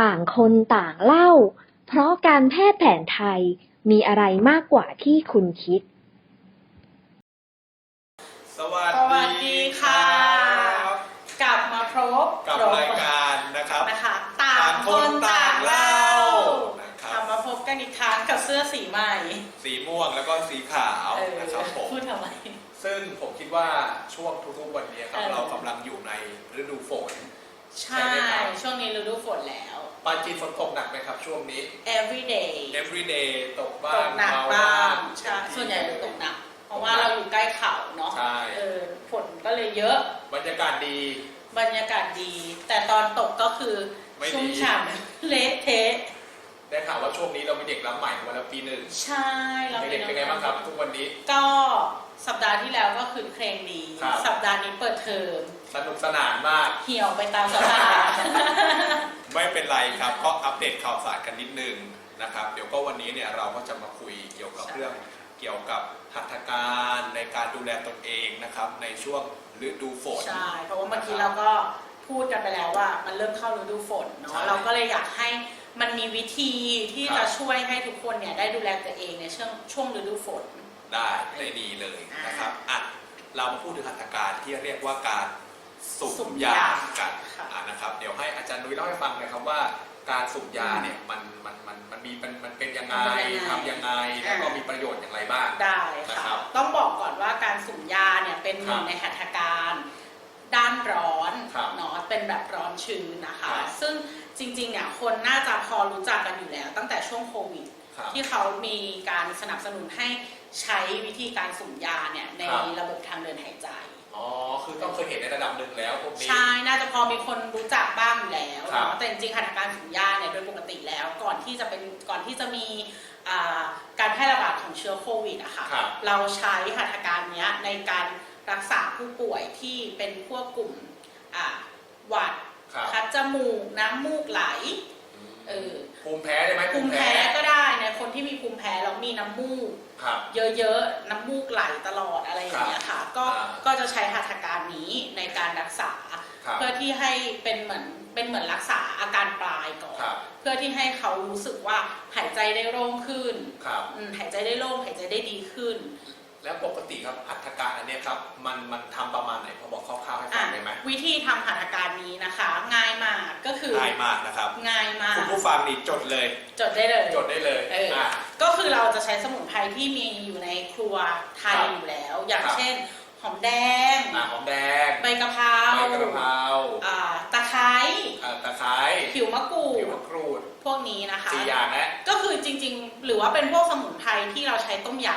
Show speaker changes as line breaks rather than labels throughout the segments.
ต่างคนต่างเล่า เพราะการแพทย์แผนไทยมีอะไรมากกว่าที่คุณคิด
สวัส
สวัสดีค่ะ
รับ
กลับมาพบ
กับรายการนะครับ
นะคะต่างคนต่างเล่า
นะครับ
กลับมาพบกันอีกครั้งกับเสื้อสีใหม่
สีม่วงแล้วก็สีขาว
เออ
นะครับผม
พูดทำไม
ซึ่งผมคิดว่าช่วงทุกๆวันนี้ครับ
เออ
เรากำลังอยู่ในฤดูฝน
ใช่
ใช่ไหมครับ
ช่วงนี้ฤดูฝนแล้ว
ปาจีนฝนตกหนักไหมครับช่วงนี้
every day
every day ตกบ้า
ต
ง
กหนัก
เบ
บ้างใช่ส่วนใหญ่จะตกหนัก เพราะว่าเราอยู่ใกล้เขาเนาะ
ใช่
เออฝนก็เลยเยอะ
บรรยากาศดี
บรรยากาศดี แต่ตอนตกก็คือ
ไม่ดี
ชุ่มฉ่ำเละเทะ
ได้ข่าวว่าช่วงนี้เรามีเด็กรับใหม่มาแล้วปีหนึ่ง
ใช่เรา
เด็กๆเป็นไงบ้างครับ ทุกวันนี้
ก็ สัปดาห์ที่แล้วก็คือเพลงดี
ครับ
สัปดาห์นี้เปิดเทอม
สนุกสนานมาก
เหี่ยวไปตามสภาพ
ไม่เป็นไรครับ ก็อัปเดตข่าวสารกันนิดนึงนะครับ เดี๋ยวก็วันนี้เนี่ยเราก็จะมาคุยเกี่ยวกับ
ใช่
เรื่องเกี่ยวกับหัตถการในการดูแลตนเองนะครับ ในช่วงฤดูฝน
ใช่เพราะว่าเมื่อกี้เราก็พูดกันไปแล้วว่า มันเริ่มเข้าฤดูฝนเนาะ
ใช่
เราก็เลยอยากให้มันมีวิธีที่
ครั
จะ
บ
ช่วยให้ทุกคนเนี่ยได้ดูแลตัวเองในช่วงช่วงฤดูฝน
ได้ได้ดีเลยนะครับอะเรามาพูดถึงหัตถการที่เรียกว่าการสุ่
สุ่
ม
ม
ยายากัน
ค่ะ
อะนะครับ เดี๋ยวให้อาจารย์นุ้ยเล่าให้ฟังหนะครับว่าการสุ่มยาเนี่ยมันมันมันมันมีมันมันเป็นยังไง
มันเป็นยังไง
ทำยังไงแล้วก็
อ่ามี
มีประโยชน์อย่างไรบ้าง
ได้
นะ
ค่ะ
ครับ
ต้องบอกก่อนว่าการสุ่มยาเนี่ยเป็นหนึ่
ค
ง
รับ
ในหัตถการด้านร้อน
ครับ
เนาะเป็นแบบร้อนชื้นนะคะ
ครับ
ซึ่งจริงๆเนี่ยคนน่าจะพอรู้จักกันอยู่แล้ว ตั้งแต่ช่วงโควิด
ครับ
ที่เขามีการสนับสนุนให้ ใช้วิธีการสุ่มยาเนี่ยใน
ครับ
ระบบทางเดินหายใจ
อ๋อ คือต้องเคยเห็นในระดับหนึ่งแล้วพวกนี้
ใช่ น่าจะพอมีคนรู้จักบ้างอยู่แล้ว
ครับ
เนาะแต่จริงๆหัตถการสุ่มยาเนี่ยโดยปกติแล้ว ก่อนที่จะเป็นก่อนที่จะมีอ่าการแพร่ระบาดของเชื้อโควิดอะค่ะ
ครับ
เราใช้หัตถการเนี้ยในการรักษาผู้ป่วยที่เป็นพวกกลุ่มอ่าหวัด
ครับ
คัดจมูก น้ำมูกไหล เออ
ภูมิแพ้ได้ไหม
ภูมิแพ้ก็ได้ในคนที่มีภูมิแพ้แล้วมีน้ำมูก
ครับ
เยอะๆ น้ำมูกไหลตลอดอะไรอย่างเงี้ยค่ะ ก็
อ่า
ก็จะใช้หัตถการนี้ในการรักษา
ครับ
เพื่อที่ให้เป็นเหมือนเป็นเหมือนรักษาอาการปลายก่อน
ครับ
เพื่อที่ให้เขารู้สึกว่าหายใจได้โล่งขึ้น
ครับ
อืมหายใจได้โล่งหายใจได้ดีขึ้น
แล้วปกติครับหัตถการอันเนี้ยครับมันมันทำประมาณไหนพอบอกคร่าวๆให้ฟั
อะ
งได้ไหม
วิธีทำหัตถการนี้นะคะ ง่ายมากก็คือ
ง่ายมากนะครับ
ง่ายมาก
คุณผู้ฟังนี่จดเลย
จดได้เลย
จดได้เลย
เอออะ ก็คือเราจะใช้สมุนไพรที่มีอยู่ในครัวไทย
ครับ
อยู่แล้ว อย่าง
ครับ
เช่น หอมแดง
อะหอมแดง
ใบกะเพรา
ใบกระเพรา
อ่าตะไคร้
อะตะไคร้
ผิวมะกรู
ผิว
ด
มะกรูด
พวกนี้นะคะ
สี่อย่างนะ
ก็คือจริงๆ หรือว่าเป็นพวกสมุนไพรที่เราใช้ต้มย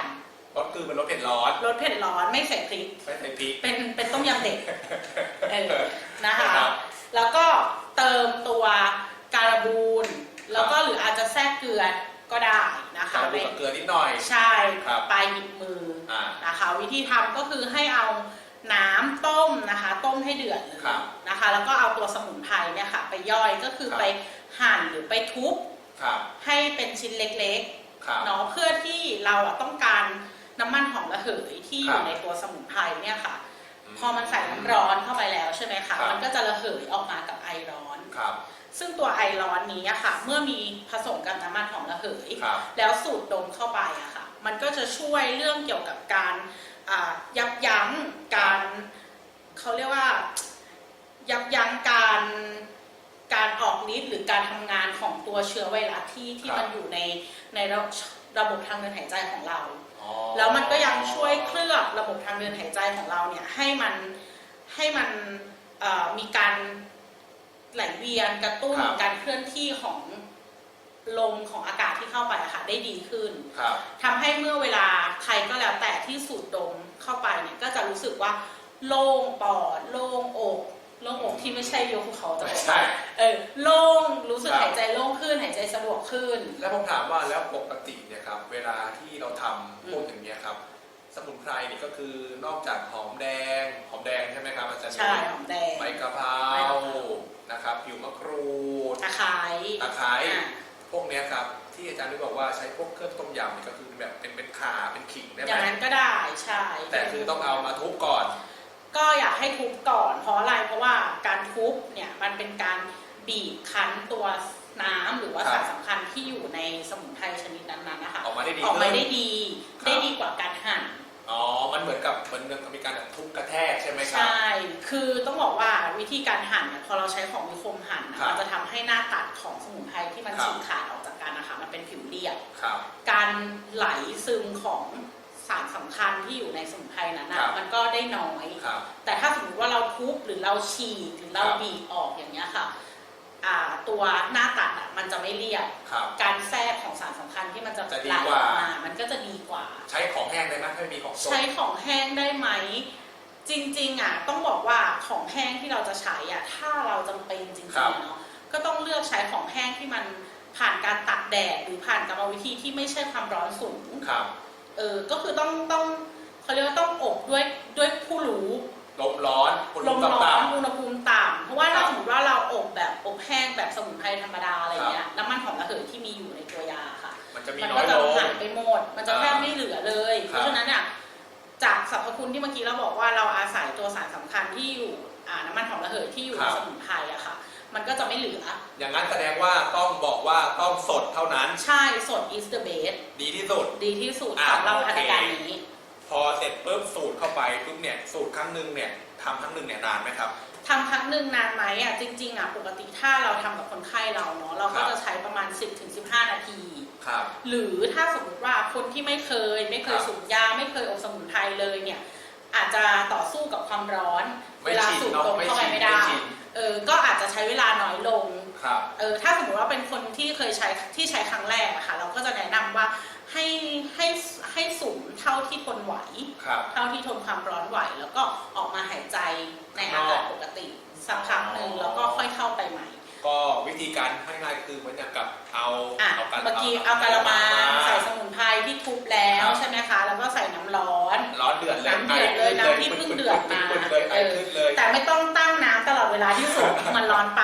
รสคือมันรสเผ็ดร้อนำ
รสเผ็ดร้อนไม่ใส่พริก
ไม่ใส่พริก
เป็นเป็นต้มยำเด็กเออนะคะ
ครับ
แล้วก็เติมตัวการบูนแล้วก็หรืออาจจะแทรกเกลือก็ได้นะคะ
กระดูกกับเกลือนิดหน่อย
ใช่
ครับ
ปลายหยิบมือ
อ่า
นะคะ วิธีทำก็คือให้เอาน้ำต้มนะคะ ต้มให้เดือดเลย
ครับ
นะคะ แล้วก็เอาตัวสมุนไพรเนี่ยค่ะ ไปย่อยก็คือ
ครับ
ไปหั่นหรือไปทุบ
ครับ
ให้เป็นชิ้นเล็ก
ครับ
ๆเนาะเพื่อที่เราอะต้องการ น้ำมันหอมระเหยที่อ
ครั
ยู่
บ
ในตัวสมุนไพรเนี่ยค่ะ พอมันใส่น้ำร้อนเข้าไปแล้วใช่ไหม
ครั
คะ
บ
มันก็จะระเหยออกมากับไอร้อน
ครับ
ซึ่งตัวไอร้อนนี้อะค่ะ เมื่อมีผสมกับน้ำมันหอมระเหย
ครับ
แล้วสูดดมเข้าไปอะค่ะ มันก็จะช่วยเรื่องเกี่ยวกับการอ่ายับยั้งการเขาเรียกว่า ยับยั้งการการออกฤทธิ์หรือการทำงานของตัวเชื้อไวรัสที่ที่
ครับ
มันอยู่ในใน ระระบบทางเดินหายใจของเรา
อ๋อ
แล้วมันก็ยังช่วยเคลือบระบบทางเดินหายใจของเราเนี่ยให้มันให้มันเอ่อมีการไหลเวียนกระตุ้น
ครับ
การเคลื่อนที่ของลมของอากาศที่เข้าไปอะค่ะได้ดีขึ้น
ครับ
ทำให้เมื่อเวลาใครก็แล้วแต่ที่สูดดมเข้าไปเนี่ยก็จะรู้สึกว่าโล่งปอดโล่งอก โล่งอกที่ไม่ใช่ยกภูเขาแต่
ไม่
ว่า
ใช่
เออโล่งรู้สึก
ครับ
หายใจโล่งขึ้นหายใจสะดวกขึ้น
แล้วผมถามว่าแล้วปกติเนี่ยครับเวลาที่เราทำ
อืม
พวกอย่างเนี้ยครับ สมุนไพรนี่ก็คือนอกจากหอมแดงหอมแดงใช่ไหมครับอาจารย์
ใช่หอมแดง
ใบกะเพรา
ใบกะเพรา
นะครับผิวมะกรูด
ตะไคร้
ตะไคร้
อะ
พวกเนี้ยครับที่อาจารย์ได้บอกว่าใช้พวกเครื่องต้มยำนี่ก็คือแบบเป็นเป็นข่าเป็นขิงได้
อ
ไหม
ย่างนั้นก็ได้ใช่
แต่คือต้องเอามาทุบก่อน
ก็อยากให้ทุบก่อนเพราะอะไรเพราะว่าการทุบเนี่ยมันเป็นการบีบคั้นตัวน้ำหรือว่า
ครับ
สารสำคัญที่อยู่ในสมุนไพรชนิดนั้นๆนะคะ
ออกมาได้ดี
ออกมา
ขึ้น
ได้ดี
ครับ
ได้ดีกว่าการหั่น
อ๋อ มันเหมือนกับเหมือนมีการแบบทุบกระแทกใช่ไหมครับ
ใช่ คือต้องบอกว่าวิธีการหั่นเนี่ยพอเราใช้ของมีคมหั่นนะครับ มันจะทำให้หน้าตัดของสมุนไพรที่มัน
ครับ
ฉีกขาดออกจากกันนะคะ มันเป็นผิวเรียบ
ครับ
การไหลซึมของ สารสำคัญที่อยู่ในสมุนไพรนั้น
ครั
นะ
บ
มันก็ได้น้อย
ครับ
แต่ถ้าสมมติว่าเราทุบหรือเราฉีกหรือเรา
ครับ
บีบออกอย่างเงี้ยค่ะอ่าตัวหน้าตัดอะมันจะไม่เรียบ
ครับ
การแทรกของสารสำคัญที่มันจะ
จะดี
ไหล
ก
อ
ว่า
อกมา มันก็จะดีกว่า
ใช้ของแห้งได้ไหมถ้าไม่มีของสด
ใช้ของแห้งได้ไหม จริง ๆ อะ ต้องบอกว่าของแห้งที่เราจะใช้อะ ถ้าเราจำเป็นจริง
ครับ
ๆเนาะ ก็ต้องเลือกใช้ของแห้งที่มันผ่านการตากแดดหรือผ่านกรรมวิธีที่ไม่ใช่ความร้อนสูง
ครับ
เออก็คือต้องต้องเขาเรียกว่าต้องอบด้วยด้วยผู้รู้
ลมร้อนอุณห
ล
ภู
ม
มิ
ร้อ
ต่ำ
นอุณหภูมิต่ำเพราะว่า
ครั
ถ้า
บ
สมมติว่าเราอบแบบอบแห้งแบบสมุนไพรธรรมดาอะไรเงี้ยน้ำมันหอมระเหยที่มีอยู่ในตัวยาค่ะ
ๆมันจะมี
มัน
น้อ
ก็
ย
จะ
ลง
หายไปหมด มันจะแทบไม่เหลือเลย
ครับ
เพราะฉะนั้นเนี่ยจากสรรพคุณที่เมื่อกี้เราบอกว่าเราอาศัยตัวสารสำคัญที่อยู่อ่าน้ำมันหอมระเหยที่อยู่ในสมุนไพรอะค่ะ มันก็จะไม่เหลือ
อย่างนั้นแสดงว่าต้องบอกว่าต้องสดเท่านั้น
ใช่สด is the best
ดีที่สุด
ดีที่สุด
อ่า
สำหรับ
โอเค
พัฒนาการนี้
พอเสร็จปุ๊บสูตรเข้าไปปุ๊บเนี่ยสูตรครั้งหนึ่งเนี่ยทำครั้งหนึ่งเนี่ยนานไหมครับ
ทำครั้งหนึ่งนานไหมอะจริงๆอะปกติถ้าเราทำกับคนไข้เราเนาะเรา
ครั
ก็
บ
จะใช้ประมาณ 10-15นาที
ครับ
หรือถ้าสมมติว่าคนที่ไม่เคย ไม่เคย
ครับ
สูบยาไม่เคยอบสมุนไพรเลยเนี่ยอาจจะต่อสู้กับความร้อน
ไม่
เวลา
ชิน
สูด
เนาะ
ลม
ไม่
เข้าไป
ชิน
ไม่ได้
ไม่ชิน
เออก็อาจจะใช้เวลาน้อยลง
ครับ
เออถ้าสมมติว่าเป็นคนที่เคยใช้ที่ใช้ครั้งแรกอะค่ะ เราก็จะแนะนำว่าให้ให้ให้สูงเท่าที่ทนไหว
ครับ
เท่าที่ทนความร้อนไหว แล้วก็ออกมาหายใจในอากาศปกติ สักพักหนึ่งแล้วก็ค่อยเข้าไปใหม่
ก็วิธีการง่ายๆคือเหมือนอย่างกับเอา
อะ
เอากระ
เมื่อกี้เอากระมังใส่สมุนไพรที่ทุบแล้ว
ครับ
ใช่ไหมคะ แล้วก็ใส่น้ำร้อน
ร้อนเดือดเลย
น้ำเดือดเลย
ไน้ำ
ที่เพิ่งเดือดมา
ขึ้นเลยไอขึ้นเลย
แต่ไม่ต้องตั้งน้ำตลอด เวลาที่สุดมันร้อนไป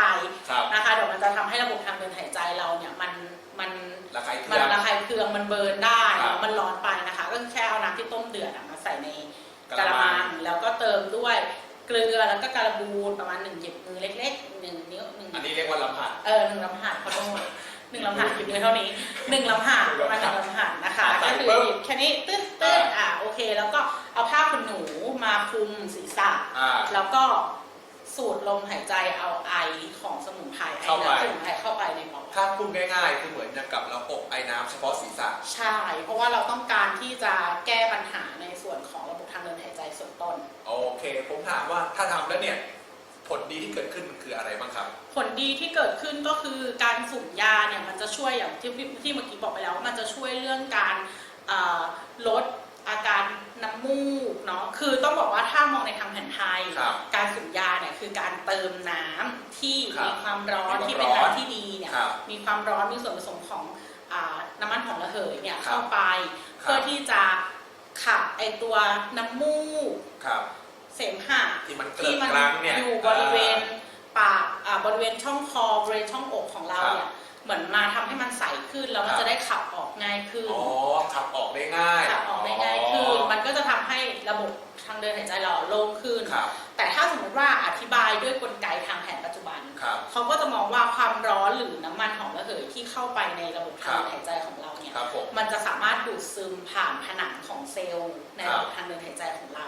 ครับ
นะคะเดี๋ยวมันจะทำให้ระบบทางเดินหายใจเราเนี่ยมันมัน
ระคายเคื
มัน
อง
ระคายเคืองมันเบิร์นได้
ครับ
มันร้อนไปนะคะ ก็แค่เอาน้ำที่ต้มเดือดอะมาใส่ใน
ก
ก
ระ
ระ
มั
มั
ง
งแล้วก็เติมด้วยเกลือแล้วก็การบูนประมาณหนึ่งหยิบมือเล็กๆหนึ่งนิ้วหนึ่ง
อันนี้เรียกว่าลำหัด
เออหนึ่งลำหัดขอโทษหนึ่งลำหัดหยิบมือเท่านี้หนึ่งลำหัดประมาณหนึ่งลำหัดนะคะ
ใส่
ก็คือ
ปุ๊บ
หยิบแค่นี้ตึ๊ดตึ๊ดอะโอเค แล้วก็เอาผ้าขนหนูมาคลุมศีรษะ
อ่า
แล้วก็ สูดลมหายใจเอาไอของสมุนไพรไอ
เข้าไป
น้ำสมุนไพรเข้าไปในปอด
ถ้าพูดง่ายๆ คือเหมือนอย่างกับเราอบไอ้น้ำเฉพาะศีรษะ
ใช่ เพราะว่าเราต้องการที่จะแก้ปัญหาในส่วนของระบบทางเดินหายใจส่วนต้น
โอเค ผมถามว่าถ้าทำแล้วเนี่ย ผลดีที่เกิดขึ้นมันคืออะไรบ้างครับ
ผลดีที่เกิดขึ้นก็คือการสูบยาเนี่ยมันจะช่วยอย่างที่ที่ที่เมื่อกี้บอกไปแล้วว่ามันจะช่วยเรื่องการอ่าลดอาการ น้ำมูกเนาะคือต้องบอกว่าถ้ามองในทางแผนไทย
ครับ
การสูบยาเนี่ยคือการเติมน้ำที่
ครับ
มีความร้อน
มี
ที่
ค
เป็
วานมร้อน
น้ำที่ดีเนี่ย
ครับ
มีความร้อนมีส่วนผสมของอาน้ำมันหอมระเหยเนี่ย
ครับ
เข้าไป
ครับ
เพื่อที่จะขับไอตัวน้ำมูก
ครับ
เสมหะ
ที่มันเกิ
ที่
ด
มัน
กลางเนี่ย
อยู่บริเวณปากอ่าบริเวณช่องคอบริเวณช่องอกของเรา
ครับ
เนี่ย เหมือนมาทำให้มันใสขึ้นแล้วมัน
ครับ
จะได้ขับออกง่ายขึ้น
อ๋อขับออกได้ง่าย
ขับออกได้ง่ายขึ้นมันก็จะทำให้ระบบทางเดินหายใจเราโล่งขึ้น
ครับ
แต่ถ้าสมมติว่าอธิบายด้วยกลไกทางแผนปัจจุบัน
ครับ
เขาก็จะมองว่าความร้อนหรือน้ำมันหอมระเหยที่เข้าไปในระบบทางเดินหายใจของเราเนี่ย
ครับผม
มันจะสามารถดูดซึมผ่านผนังของเซลล์ใน
ครั
ระ
บ
บบทางเดินหายใจของเรา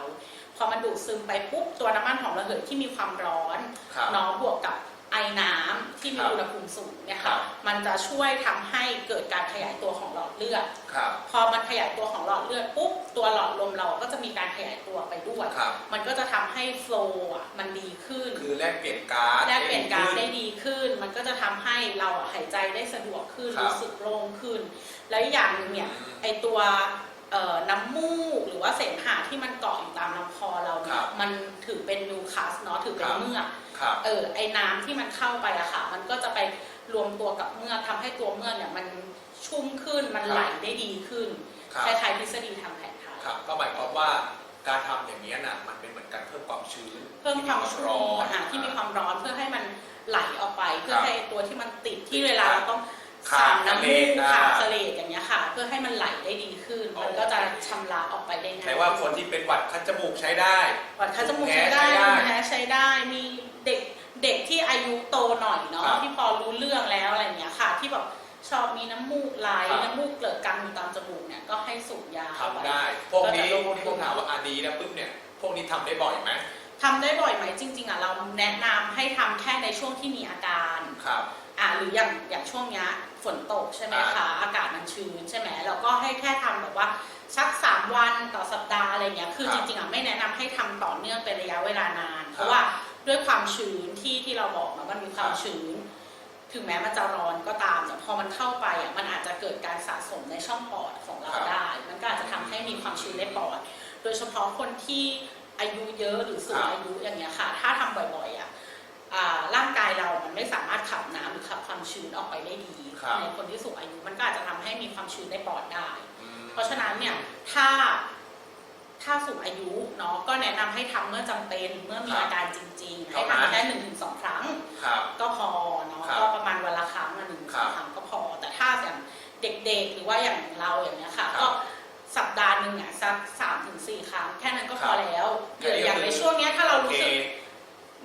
พอมันดูดซึมไปปุ๊บตัวน้ำมันหอมระเหยที่มีความร้อน
ครับ
เน้องบวกกับ ไอน้ำที่มี
ครับ
อุณหภูมิสูงเนี่ย
ครั
ค่ะ
บ
มันจะช่วยทำให้เกิดการขยายตัวของหลอดเลือด
ครับ
พอมันขยายตัวของหลอดเลือดปุ๊บตัวหลอดลมเราก็จะมีการขยายตัวไปด้วย
ครับ
มันก็จะทำให้โฟล์อะมันดีขึ้น
คือแลกเปลี่ยนก๊าซ
แลกเปลี่ยนก๊าซ
ขึ้
ได้ดีขึ้น มันก็จะทำให้เราหายใจได้สะดวกขึ้น
ครับ
รู้สึกโล่งขึ้น แล้วอีกอย่างหนึ่งเนี่ย
อืม
ไอตัวเอ่อน้ำมูกหรือว่าเสมหะที่มันเกาะอยู่ตามลำคอเราเนี่
ครั
ย
บ
มันถือเป็นนูคัสเนาะถือเป็น
ครับ
เมือก
ครับ
เออไอ้น้ำที่มันเข้าไปอะค่ะ มันก็จะไปรวมตัวกับเมือกทำให้ตัวเมือกเนี่ยมันชุ่มขึ้นมัน
ครับ
ไหลได้ดีขึ้น
ครับ
คล้ายๆทฤษฎีทางแผนไทย
ครับ ก็หมายความว่าการทำอย่างนี้ยน่ะมันเป็นเหมือนการเพิ่มความชื้น
เพิ่มความชุ่
ร้อ
ม
น
อะที่มีความร้อนเพื่อให้มันไหลออกไป เพื่อ
ครับ
ให้ตัวที่มันติดที่เวลาเราต้อง
ขา
สา
ด
มน้ำมูก
ทะเล
ขาด
อ่า
เสลดอย่างเงี้ยค่ะ เพื่อให้มันไหลได้ดีขึ้น
อ๋อ
มันก็จะชำระออกไปได้ง่าย
แต่ว่าคนที่เป็นหวัดคัดจมูกใช้ได้
หวัดคัดจมูก
แพ้
ใช้ได้
ใช้ได้
ภูมิแพ้ใช้ได้ มีเด็กเด็กที่อายุโตหน่อยเนาะ
ครับ
ที่พอรู้เรื่องแล้วอะไรอย่างเงี้ยค่ะ ที่แบบชอบมีน้ำมูกไหล
ครับ
น้ำมูกเกลือกกังอยู่ตามจมูกเนี่ยก็ให้สูบยา
ทำได้ พวกนี้
ก็
พวก
จะ
นี้ผมถามว่าอาดีนะปุ๊บเนี่ย พวกนี้ทำได้บ่อยไหม
ทำได้บ่อยไหมจริง ๆอะเราแนะนำให้ทำแค่ในช่วงที่มีอาการ
ครับ
อ่าหรืออย่างอย่างช่วงเนี้ย ฝนตกใช่ไหมคะอากาศมันชื้นใช่ไหมเราก็ให้แค่ทำแบบว่าสักสามวันต่อสัปดาห์อะไรเงี้ยคือ
ครั
จ
บ
ริงๆอะไม่แนะนำให้ทำต่อเนื่องเป็นระยะเวลานาน
ครับ
เพราะว่าด้วยความชื้นที่ที่เราบอกนะมันมีความ
ครับ
ชื้น ถึงแม้มันจะร้อนก็ตามแต่พอมันเข้าไปอะมันอาจจะเกิดการสะสมในช่องปอดของเราได้ มันก็อาจจะทำให้มีความชื้นในปอด โดยเฉพาะคนที่อายุเยอะหรือสูงอายุอย่างเงี้ยค่ะ ถ้าทำบ่อยๆอะอ่า ร่างกายเรามันไม่สามารถขับน้ำหรือขับความชื้นออกไปได้ดี
ครับ
ในคนที่สูงอายุมันก็อาจจะทำให้มีความชื้นในปอดได้
อืม
เพราะฉะนั้นเนี่ยถ้าถ้าสูงอายุเนาะก็แนะนำให้ทำเมื่อจำเป็นเมื่อมี
ครับ
อาการจริง ๆ ให้
เท่านั้น
ทำแค่หนึ่งถึงสองครั้ง
ครับ
ก็พอเนาะ
ครับ
ก็ประมาณวันละครั้งอะหนึ่ง
ครั
สอบงครั้งก็พอ แต่ถ้าอย่างเด็กๆ หรือว่าอย่างเราอย่างเงี้ยค่ะ
ครับ
ก็สัปดาห์หนึ่งอะสักสามถึงสี่ครั้ง แค่นั้นก็พ
ครั
อบแล้ว
แค่นี้
อย่าง
ก็คือ
ในช่วงเนี้ยถ้าเรา
โอ
รู้
เค
สึก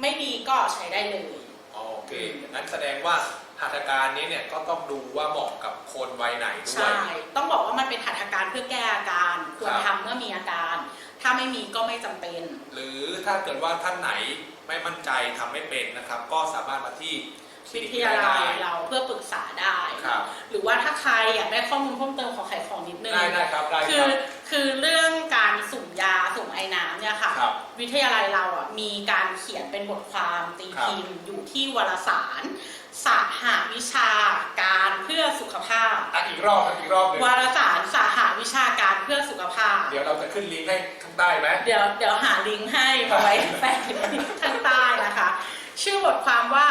ไม่ดีก็ใช้ได้เลย
โอเคงั้นแสดงว่าหัตถการนี้เนี่ยก็ต้องดูว่าเหมาะกับคนวัยไหนด้ว
ใช่
ย
ต้องบอกว่ามันเป็นหัตถการเพื่อแก้อาการ ควร
ครับ
ทำเมื่อมีอาการ ถ้าไม่มีก็ไม่จำเป็น
หรือถ้าเกิดว่าท่านไหนไม่มั่นใจทำไม่เป็นนะครับ ก็สามารถมาที่คลิ
วิ
นิก
ทยาลัย
ได้
เราเพื่อปรึกษาได้
ครับ
หรือว่าถ้าใครอยากได้ข้อมูลเพิ่มเติมขอไขของนิดนึง
ได้ได้ครับได้
คื
ค
อ
รับ
คือเรื่องการสุ่มยาสุ่มไอ้น้ำเนี่ยค่ะ
ครับ
วิทยาลัยเราอะมีการเขียนเป็นบทความตี
ครับ
พิมพ์อยู่ที่วารสารสหวิชาการเพื่อสุขภาพ
อะอีกรอบครับอีกรอบหนึ่ง
วารสารสหวิชาการเพื่อสุขภาพ
เดี๋ยวเราจะขึ้นลิงก์ให้ข้างใต้ไหม
เดี๋ยวเดี๋ยวหาลิงก์ให้มาไว้แปะข้างใต้นะคะ ชื่อบทความว่า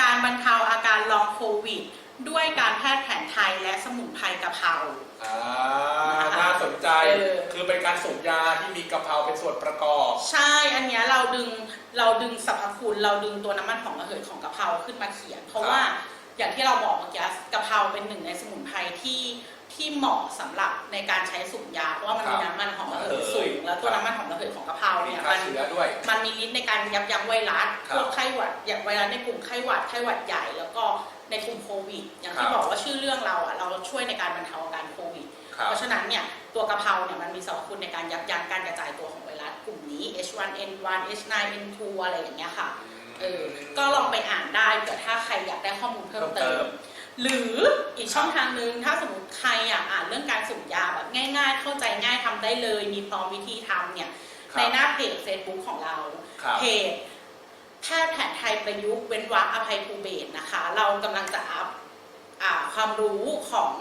การบรรเทาอาการลองโควิด ด้วยการแพทย์แผนไทยและสมุนไพรกะเพรา
อ่าน่าสนใจ
เออ
คือเป็นการส่งยาที่มีกะเพราเป็นส่วนประกอบ
ใช่ อันเนี้ยเราดึงเราดึงสรรพคุณ เราดึงตัวน้ำมันหอมระเหยของกะเพราขึ้นมาเขียน เพราะว่าอย่างที่เราบอกเมื่อกี้กะเพราเป็นหนึ่งในสมุนไพรที่ ที่เหมาะสำหรับในการใช้สูบยาเพราะว่ามันมี
ครับ
น้ำมันหอมระเหย
ระเหย
สูง แล้วตัว
ครับ
น้ำมันหอมระเหยของกะเพรา
มี
เนี่ย
ฆ่า
มัน
เชื้อด้วย
มันมีฤทธิ์ในการยับยั้งไวรัส
ครับ
พวกไข้หวัดอย่างไวรัสในกลุ่มไข้หวัดไข้หวัดใหญ่ แล้วก็ในกลุ่มโควิด อย่างที่
ครับ
บอกว่าชื่อเรื่องเราอะเราช่วยในการบรรเทาอาการโควิด
ครับ
เพราะฉะนั้นเนี่ยตัวกะเพราเนี่ยมันมีสรรพคุณในการยับยั้งการกระจายตัวของไวรัสกลุ่มนี้ H1N1 H9N2 อะไรอย่างเงี้ยค่ะเออก็ลองไปอ่านได้เกิดถ้าใครอยากได้ข้อมูลเพิ่มเติ
เพิ่
ม
ม
หรืออีกช่องทางหนึ่งถ้าสมมติใครอยากอ่านเรื่องการสุ่มยาแบบง่าย ๆ เข้าใจง่ายทำได้เลย มีพร้อมวิธีทำเนี่ย
ครับ
ในหน้าเพจ Facebook ของเรา
ครับ
เพจแพทย์แผนไทยประยุกต์เว้นวรรคอภัยภูเบศรนะคะ เรากำลังจะอัพอ่าความรู้ของ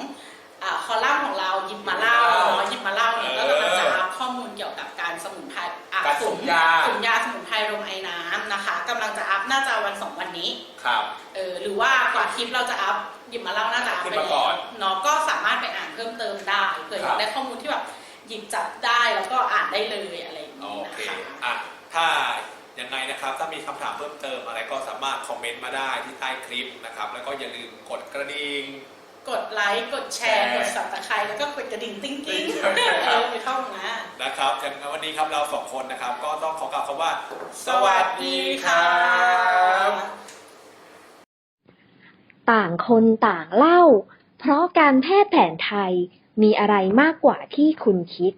อาคอลัมน์ของเราหยิบมาเล่าเนาะหยิบมาเล่าเนี่ยก็กำลังจะอัพข้อมูลเกี่ยวกับการสมุนไพรอ่
การสุ่มยา
สุ่มยาสมุนไพรลงไอ้น้ำ นะคะกำลังจะอัพน่าจะวันสองวันนี้
ครับ
เออหรือว่ากว่าคลิปเราจะอัพหยิบมาเล่าน่าจะอัพ
ขึ้น
ไป
มา
แล้
ก่
ว
อน
เนาะก็สามารถไปอ่านเพิ่มเติมได้เผื่ออ
ครั
ยา
บ
กได้ข้อมูลที่แบบหยิบจับได้แล้วก็อ่านได้เลยอะไรอย่าง
โอ
นี้นะ
เค
คะ
อะ ถ้ายังไงนะครับ ถ้ามีคำถามเพิ่มเติมอะไรก็สามารถคอมเมนต์มาได้ที่ใต้คลิปนะครับ แล้วก็อย่าลืมกดกระดิ่ง
กดไลค์ กดแชร์
แชร์
กดสับตะไคร้แล้วก็กดกระดิ่งติ้งติ้ง
ครับ
เออไปเข้ามา
นะครับอย่างวันนี้ครับเราสองคนนะครับ ก็ต้องขอกล่าวคำว่า
สวัสดีค่ะ
ต่างคนต่างเล่า เพราะการแพทย์แผนไทยมีอะไรมากกว่าที่คุณคิด